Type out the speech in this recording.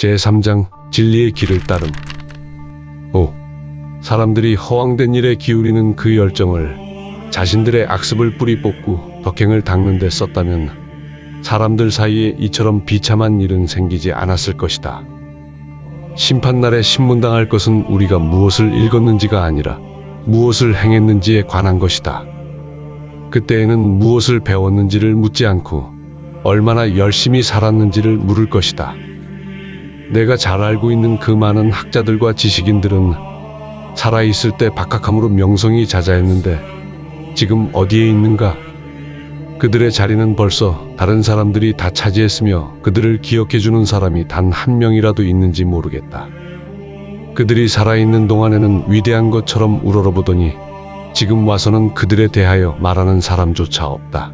제3장 진리의 길을 따름 5. 사람들이 허황된 일에 기울이는 그 열정을 자신들의 악습을 뿌리 뽑고 덕행을 닦는 데 썼다면 사람들 사이에 이처럼 비참한 일은 생기지 않았을 것이다. 심판날에 신문당할 것은 우리가 무엇을 읽었는지가 아니라 무엇을 행했는지에 관한 것이다. 그때에는 무엇을 배웠는지를 묻지 않고 얼마나 열심히 살았는지를 물을 것이다. 내가 잘 알고 있는 그 많은 학자들과 지식인들은 살아있을 때 박학함으로 명성이 자자했는데 지금 어디에 있는가? 그들의 자리는 벌써 다른 사람들이 다 차지했으며 그들을 기억해주는 사람이 단 한 명이라도 있는지 모르겠다. 그들이 살아있는 동안에는 위대한 것처럼 우러러보더니 지금 와서는 그들에 대하여 말하는 사람조차 없다.